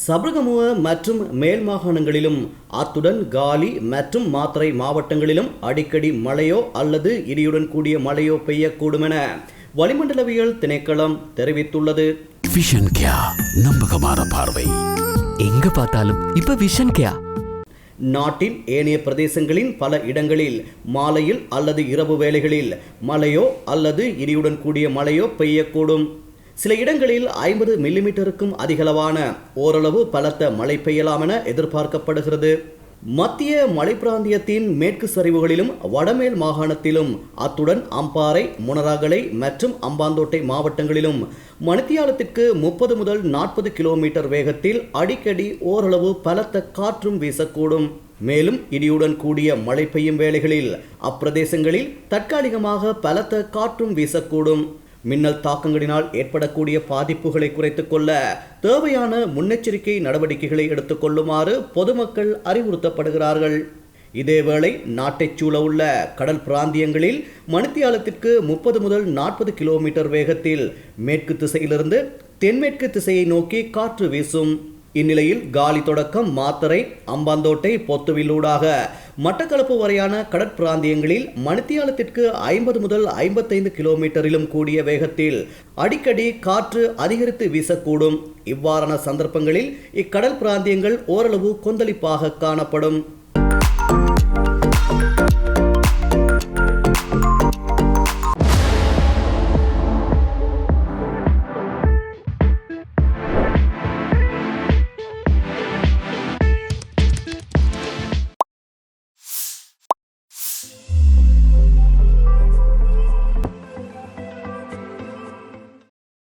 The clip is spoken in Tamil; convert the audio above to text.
சபரகமுவ மற்றும் மேல் மாகாணங்களிலும் அத்துடன் காலி மற்றும் மாத்தறை மாவட்டங்களிலும் அடிக்கடி மழையோ அல்லது இடியுடன் கூடிய மழையோ பெய்யக்கூடும் என வளிமண்டலவியல் திணைக்களம் தெரிவித்துள்ளது. விஷன் கியா நம்பகமான பார்வை. எங்க பார்த்தாலும் இப்ப விஷன் கேயா நாட்டின் ஏனைய பிரதேசங்களின் பல இடங்களில் மாலையில் அல்லது இரவு வேளைகளில் மழையோ அல்லது இடியுடன் கூடிய மழையோ பெய்யக்கூடும். சில இடங்களில் ஐம்பது மில்லிமீட்டருக்கும் அதிகளவான ஓரளவு பலத்த மழை பெய்யலாம் என எதிர்பார்க்கப்படுகிறது. மத்திய மலைப்பிராந்தியத்தின் மேற்கு சரிவுகளிலும் வடமேல் மாகாணத்திலும் அத்துடன் அம்பாறை முனராகலை மற்றும் அம்பாந்தோட்டை மாவட்டங்களிலும் மணித்தியாலத்திற்கு முப்பது முதல் நாற்பது கிலோமீட்டர் வேகத்தில் அடிக்கடி ஓரளவு பலத்த காற்றும் வீசக்கூடும். மேலும் இடியுடன் கூடிய மழை பெய்யும் வேளைகளில் அப்பிரதேசங்களில் தற்காலிகமாக பலத்த காற்றும் வீசக்கூடும். மின்னல் தாக்கங்களினால் ஏற்படக்கூடிய பாதிப்புகளை குறைத்துக் கொள்ள தேவையான முன்னெச்சரிக்கை நடவடிக்கைகளை எடுத்துக்கொள்ளுமாறு பொதுமக்கள் அறிவுறுத்தப்படுகிறார்கள். இதேவேளை நாட்டைச் சூழ உள்ள கடல் பிராந்தியங்களில் மணித்தியாலத்திற்கு முப்பது முதல் நாற்பது கிலோமீட்டர் வேகத்தில் மேற்கு திசையிலிருந்து தென்மேற்கு திசையை நோக்கி காற்று வீசும். இந்நிலையில் காலி தொடக்கம் மாத்தரை அம்பாந்தோட்டை பொத்துவில்லூடாக. மட்டக்களப்பு வரையான கடற்பிராந்தியங்களில் மணித்தியாலத்திற்கு ஐம்பது முதல் ஐம்பத்தைந்து கிலோமீட்டரிலும் கூடிய வேகத்தில் அடிக்கடி காற்று அதிகரித்து வீசக்கூடும். இவ்வாறான சந்தர்ப்பங்களில் இக்கடல் பிராந்தியங்கள் ஓரளவு கொந்தளிப்பாக காணப்படும்.